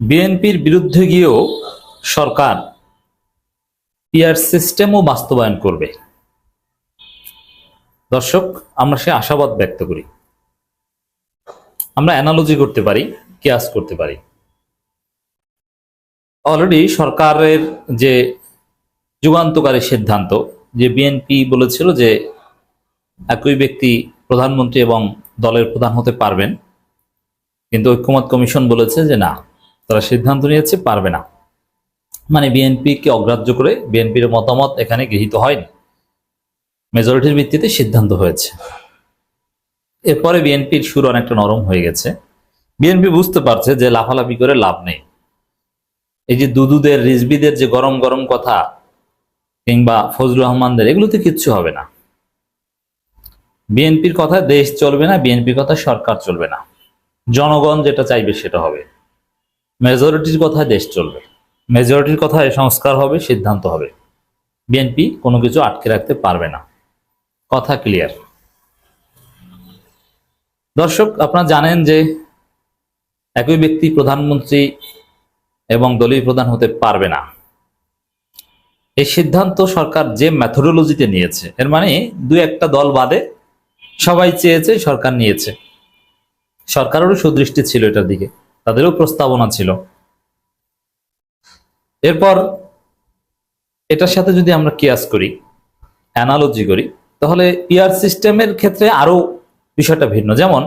বিএনপির বিরুদ্ধে গিয়েও সরকার পিয়ার সিস্টেমও বাস্তবায়ন করবে। দর্শক, আমরা সে আশাবাদ ব্যক্ত করি। আমরা অ্যানালজি করতে পারি কেয়াস করতে পারি। অলরেডি সরকারের যে যুগান্তকারী সিদ্ধান্ত, যে বিএনপি বলেছিল যে একই ব্যক্তি প্রধানমন্ত্রী এবং দলের প্রধান হতে পারবেন, কিন্তু ঐক্যমত কমিশন বলেছে যে না। তারা সিদ্ধান্ত নিয়েছে, পারবে না। মানে বিএনপিকে অগ্রাহ্য করে বিএনপির মতামত এখানে গৃহীত হয়নি। মেজরিটির ভিত্তিতে সিদ্ধান্ত হয়েছে। এরপরে বিএনপির সুর অনেকটা নরম হয়ে গেছে। বিএনপি বুঝতে পারছে যে লাফালাফি করে লাভ নেই। এই যে দুদুদের, রিজবিদের যে গরম গরম কথা কিংবা ফজলুর রহমানদের, এগুলোতে কিচ্ছু হবে না। বিএনপির কথা দেশ চলবে না, বিএনপির কথা সরকার চলবে না। জনগণ যেটা চাইবে সেটা হবে। মেজরিটির কথায় দেশ চলবে। মেজরিটির কথায় সংস্কার হবে, সিদ্ধান্ত হবে। বিএনপি কোনো কিছু আটকে রাখতে পারবে না। কথা ক্লিয়ার দর্শক, আপনারা জানেন যে একই ব্যক্তি প্রধানমন্ত্রী এবং দলীয় প্রধান হতে পারবে না। এই সিদ্ধান্ত সরকার যে ম্যাথোডোলজিতে নিয়েছে, এর মানে দু একটা দল বাদে সবাই চেয়েছে সরকার নিয়েছে। সরকারেরও সুদৃষ্টি ছিল এটার দিকে। তাদেরও প্রস্তাবনা ছিল। এরপর এটার সাথে যদি আমরা কিয়াস করি অ্যানালজি করি, তাহলে পিআর সিস্টেমের ক্ষেত্রে আরও বিষয়টা ভিন্ন। যেমন,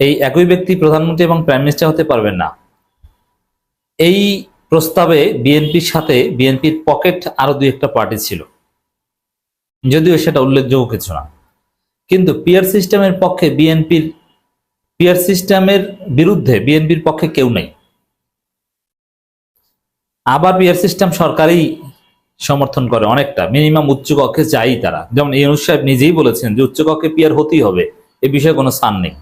এই একই ব্যক্তি প্রধানমন্ত্রী এবং প্রাইম মিনিস্টার হতে পারবেন না। এই প্রস্তাবে বিএনপির সাথে বিএনপির পকেট আরও দুই একটা পার্টি ছিল। যদিও সেটা উল্লেখযোগ্য কিছু না। কিন্তু পিয়ার সিস্টেমের পক্ষে বিএনপির পিয়ার সিস্টেমের বিরুদ্ধে বিএনপির পক্ষে কেউ নেই। আবার পিয়ার সিস্টেম সরকারই সমর্থন করে অনেকটা, মিনিমাম উচ্চকক্ষে চাই তারা। যেমন ইউনুস সাহেব নিজেই বলেছেন যে উচ্চকক্ষে পিয়ার হতেই হবে, এ বিষয়ে কোনো স্থান নেই।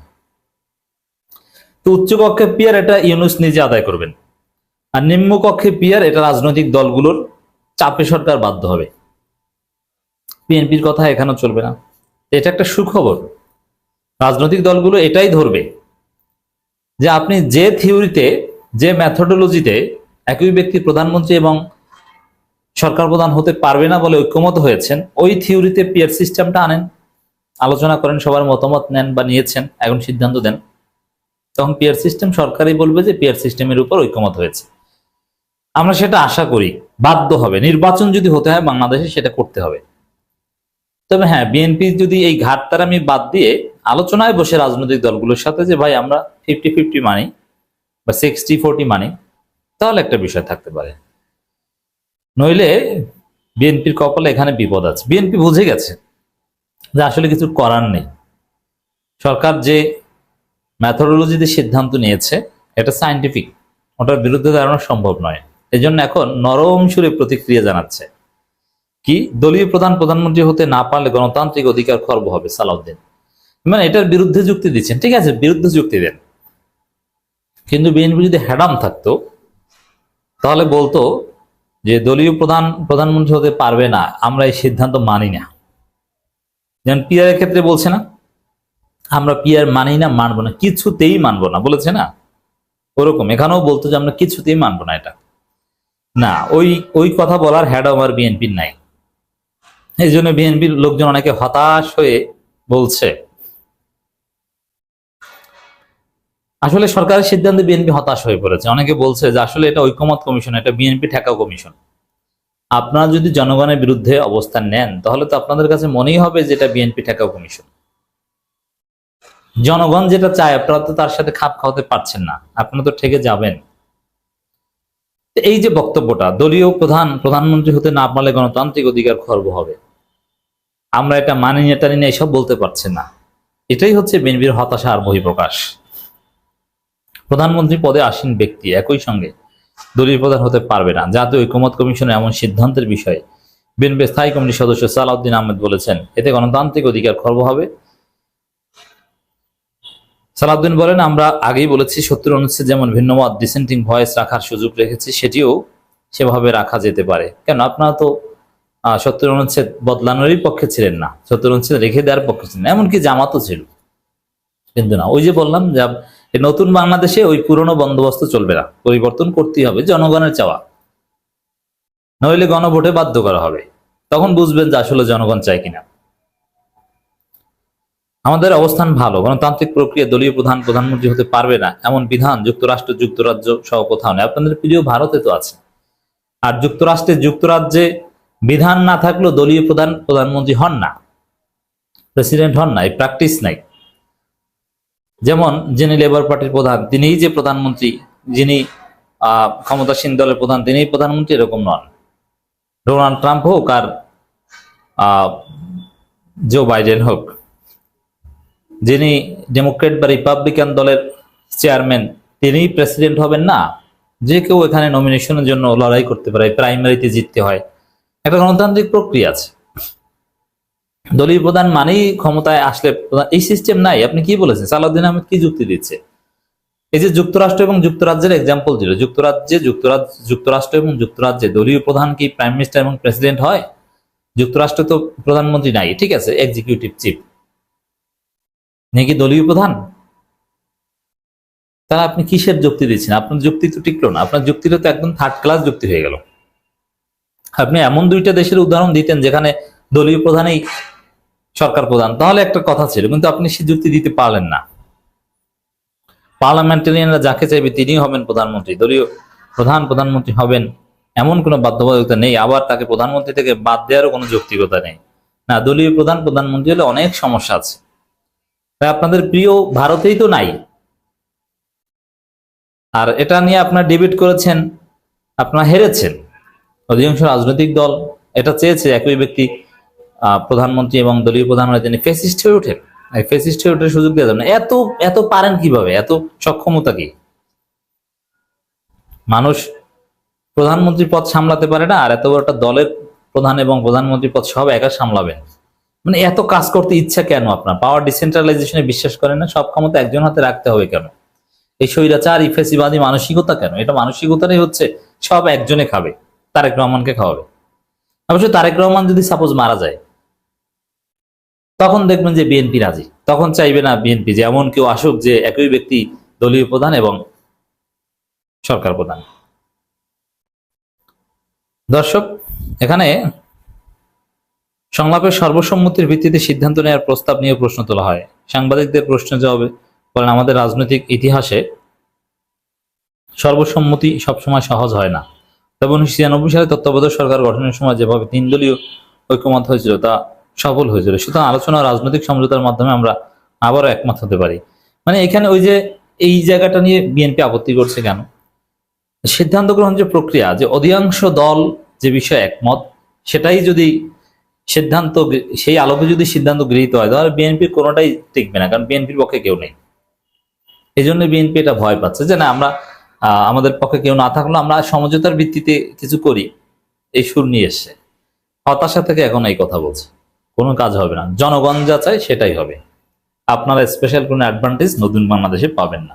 তো উচ্চকক্ষে পিয়ার এটা ইউনুস নিজে আদায় করবেন। আর নিম্নকক্ষে পিয়ার এটা রাজনৈতিক দলগুলোর চাপে সরকার বাধ্য হবে। বিএনপির কথা এখানেও চলবে না। এটা একটা সুখবর। রাজনৈতিক দলগুলো এটাই ধরবে যে আপনি যে থিওরিতে, যে ম্যাথোডোলজিতে একই ব্যক্তি প্রধানমন্ত্রী এবং সরকার প্রধান হতে পারবে না বলে ঐক্যমত হয়েছেন, ওই থিওরিতে পিয়ার সিস্টেমটা আনেন, আলোচনা করেন, সবার মতামত নেন বা নিয়েছেন, এখন সিদ্ধান্ত দেন, তখন পিয়ার সিস্টেম সরকারই বলবে যে পিয়ার সিস্টেমের উপর ঐক্যমত হয়েছে। আমরা সেটা আশা করি, বাধ্য হবে। নির্বাচন যদি হতে হয় বাংলাদেশে সেটা করতে হবে। তবে হ্যাঁ বিএনপি যদি এই ঘাটতারামি বাদ দিয়ে আলোচনায় বসে রাজনৈতিক দলগুলোর সাথে যে, ভাই, আমরা ফিফটি ফিফটি মানি বা সিক্সটি ফোরটি মানি তাহলে একটা বিষয় থাকতে পারে। নইলে বিএনপির কপালে এখানে বিপদ আছে। বিএনপি বুঝে গেছে যে, আসলে কিছু করার নেই। সরকার যে ম্যাথোডোলজিতে সিদ্ধান্ত নিয়েছে, এটা সাইন্টিফিক ওটার বিরুদ্ধে দাঁড়ানো সম্ভব নয়। এজন্য এখন নরম সুরে প্রতিক্রিয়া জানাচ্ছে। কি? দলীয় প্রধান প্রধানমন্ত্রী হতে না পারলে গণতান্ত্রিক অধিকার খর্ব হবে সালাউদ্দিন। মানে এটার বিরুদ্ধে যুক্তি দিচ্ছেন। ঠিক আছে, বিরুদ্ধে যুক্তি দেন। কিন্তু বিএনপি যদি হ্যাডাম থাকতো, তাহলে বলতো যে দলীয় প্রধান প্রধানমন্ত্রী হতে পারবে না, আমরা এই সিদ্ধান্ত মানি না। যেমন পিয়ারের ক্ষেত্রে বলছে না, আমরা পিয়ার মানি না, মানবো না, কিছুতেই মানবো না, বলেছে না? ওরকম, এখানেও বলতো যে আমরা কিছুতেই মানবো না এটা। না, ওই ওই কথা বলার হ্যাড আর বিএনপির নাই। এই জন্য বিএনপির লোকজন অনেকে হতাশ হয়ে বলছে। আসলে সরকারের সিদ্ধান্তে বিএনপি হতাশ হয়ে পড়েছে। অনেকে বলছে যে আসলে এটা ঐক্যমত কমিশন, এটা বিএনপি ঠেকাও কমিশন। আপনারা যদি জনগণের বিরুদ্ধে অবস্থান নেন, তাহলে তো আপনাদের কাছে মনেই হবে যে এটা বিএনপি ঠেকাও কমিশন। জনগণ যেটা চায়, আপনারা তো তার সাথে খাপ খাওয়াতে পারছেন না। আপনারা তো ঠেকে যাবেন। এই যে বক্তব্যটা, দলীয় প্রধান, প্রধানমন্ত্রী হতে না পারলে গণতান্ত্রিক অধিকার খর্ব হবে। আমরা এটা মানি না টানি না এসব বলতে পারছেন না। এটাই হচ্ছে বিএনপির হতাশা আর বহিঃপ্রকাশ। প্রধানমন্ত্রী পদে আসীন ব্যক্তি একই সঙ্গে দলীয় প্রধান হতে পারবে না। জাতীয় ঐক্যমত কমিশনের এমন সিদ্ধান্তের বিষয়ে বিএনপি স্থায়ী কমিটির সদস্য সালাউদ্দিন আহমেদ বলেছেন, এতে গণতান্ত্রিক অধিকার খর্ব হবে। সালাউদ্দিন বলেন, আমরা আগেই বলেছি সত্তর অনুচ্ছেদ যেমন ভিন্নমত ডিসেন্টিং ভয়েস রাখার সুযোগ রেখেছি, সেটিও সেভাবে রাখা যেতে পারে। কেন? আপনারা তো সত্তর অনুচ্ছেদ বদলানোরই পক্ষে ছিলেন না। সত্তর অনুচ্ছেদ রেখে দেওয়ার পক্ষে ছিলেন এমনকি জামাতও ছিল। কিন্তু না, ওই যে বললাম, যে নতুন বাংলাদেশে ওই পুরনো বন্দোবস্ত চলবে না। পরিবর্তন করতেই হবে, জনগণের চাওয়া। নইলে গণভোটে বাধ্য করা হবে। তখন বুঝবেন যে আসলে জনগণ চায় কিনা। আমাদের অবস্থান ভালো, গণতান্ত্রিক প্রক্রিয়া দলীয় প্রধান প্রধানমন্ত্রী হতে পারবে না, এমন বিধান যুক্তরাষ্ট্র, যুক্তরাজ্য সহ কোথাও নেই। আপনাদের প্রিয় ভারতে তো আছে। আর যুক্তরাষ্ট্রে যুক্তরাজ্যে বিধান না থাকলেও দলীয় প্রধান প্রধানমন্ত্রী হন না, প্রেসিডেন্ট হন না, এই প্র্যাকটিস নাই। যেমন যিনি লেবার পার্টির প্রধান, তিনিই যে প্রধানমন্ত্রী, যিনি ক্ষমতাসীন দলের প্রধান, তিনিই প্রধানমন্ত্রী এরকম নন। ডোনাল্ড ট্রাম্প হোক আর জো বাইডেন হোক। যিনি ডেমোক্রেট বা রিপাবলিকান দলের চেয়ারম্যান তিনিই প্রেসিডেন্ট হবেন না। যে কেউ এখানে নমিনেশনের জন্য লড়াই করতে পারে প্রাইমারিতে জিততে হয়। একটা গণতান্ত্রিক প্রক্রিয়া আছে। দলীয় প্রধান মানেই ক্ষমতায় আসলে এই সিস্টেম নাই। আপনি কি বলেছেন? সালাউদ্দিন আহমেদ কি যুক্তি দিচ্ছে? এই যে যুক্তরাষ্ট্র এবং যুক্তরাজ্যের এক্সাম্পল দিল। যুক্তরাজ্যে যুক্তরাজ্য যুক্তরাষ্ট্র এবং যুক্তরাজ্যে দলীয় প্রধান কি প্রাইম মিনিস্টার এবং প্রেসিডেন্ট হয়? যুক্তরাষ্ট্রে তো প্রধানমন্ত্রী নাই, ঠিক আছে এক্সিকিউটিভ চিফ নাকি দলীয় প্রধান? তাহলে আপনি কিসের যুক্তি দিচ্ছেন? আপনার যুক্তি তো টিকলো না। আপনার যুক্তিটা তো একদম থার্ড ক্লাস যুক্তি হয়ে গেল। আপনি এমন দুইটা দেশের উদাহরণ দিতেন যেখানে দলীয় প্রধানেই সরকার প্রধান। তাহলে একটা কথা ছিল, কিন্তু আপনি সে যুক্তি দিতে পারলেন না। পার্লামেন্টারিয়ানরা যাকে চাইবে তিনিই হবেন প্রধানমন্ত্রী। দলীয় প্রধান, প্রধানমন্ত্রী হবেন এমন কোনো বাধ্যবাধকতা নেই। আবার তাকে প্রধানমন্ত্রী থেকে বাদ দেওয়ারও কোনো যৌক্তিকতা নেই। না, দলীয় প্রধান, প্রধানমন্ত্রী হলে অনেক সমস্যা আছে। আপনাদের প্রিয় ভারতেই তো নাই। আর এটা নিয়ে আপনার ডিবেট করেছেন, আপনারা হেরেছেন। অধিকাংশ রাজনৈতিক দল এটা চেয়েছে, একই ব্যক্তি প্রধানমন্ত্রী এবং দলীয় প্রধান হয়ে তিনি ফেসিস্ট হয়ে ওঠেন। এই ফেসিস্ট হয়ে ওঠার সুযোগ দেওয়া যাবে এত এত পারেন কীভাবে? এত সক্ষমতা কি? মানুষ প্রধানমন্ত্রী পদ সামলাতে পারে না, আর এত বড় একটা দলের প্রধান এবং প্রধানমন্ত্রী পদ সব একা সামলাবেন মানে এত কাজ করতে ইচ্ছা কেন আপনার? পাওয়ার ডিসেন্ট্রালাইজেশনে বিশ্বাস করেন না, সব ক্ষমতা একজন হাতে রাখতে হবে কেন? এই স্বৈরাচার, ইফেসিবাদী মানসিকতা কেন? এটা মানসিকতাটাই হচ্ছে, সব একজনে খাবে, তারেক রহমানকে খাওয়াবে। অবশ্য তারেক রহমান যদি সাপোজ মারা যায়, তখন দেখবেন যে বিএনপি রাজি, তখন চাইবে না বিএনপি যে এমন কেউ আসুক যে একই ব্যক্তি দলীয় প্রধান এবং সরকার প্রধান। দর্শক, এখানে সংলাপের সর্বসম্মতির ভিত্তিতে সিদ্ধান্ত নেওয়ার প্রস্তাব নিয়ে প্রশ্ন তোলা হয়। সাংবাদিকদের প্রশ্ন জবাবে বলেন, আমাদের রাজনৈতিক ইতিহাসে সর্বসম্মতি সবসময় সহজ হয় না। তবে উনিশশো ছিয়ানব্বই সালে তত্ত্বাবধায়ক সরকার গঠনের সময় যেভাবে তিন দলীয় ঐক্যমত হয়েছিল, তা সফল হয়েছিল। সুতরাং আলোচনা রাজনৈতিক সমঝোতার মাধ্যমে আমরা আবারও একমত হতে পারি। মানে এখানে ওই যে এই জায়গাটা নিয়ে বিএনপি আপত্তি করছে কেন? সিদ্ধান্ত গ্রহণ যে প্রক্রিয়া, যে অধিকাংশ দল যে বিষয়ে একমত, সেটাই যদি সিদ্ধান্ত সেই আলোকে যদি সিদ্ধান্ত গৃহীত হয়, তাহলে বিএনপির কোনোটাই টিকবে না, কারণ বিএনপির পক্ষে কেউ নেই। এই জন্য বিএনপি এটা ভয় পাচ্ছে যে না, আমরা আমাদের পক্ষে কেউ না থাকলেও আমরা সমঝোতার ভিত্তিতে কিছু করি। এই সুর নিয়ে এসছে। হতাশা থেকে এখন এই কথা বলছে। কোনো কাজ হবে না। জনগণ যা চায় সেটাই হবে। আপনারা স্পেশাল কোনো অ্যাডভান্টেজ নতুন বাংলাদেশে পাবেন না।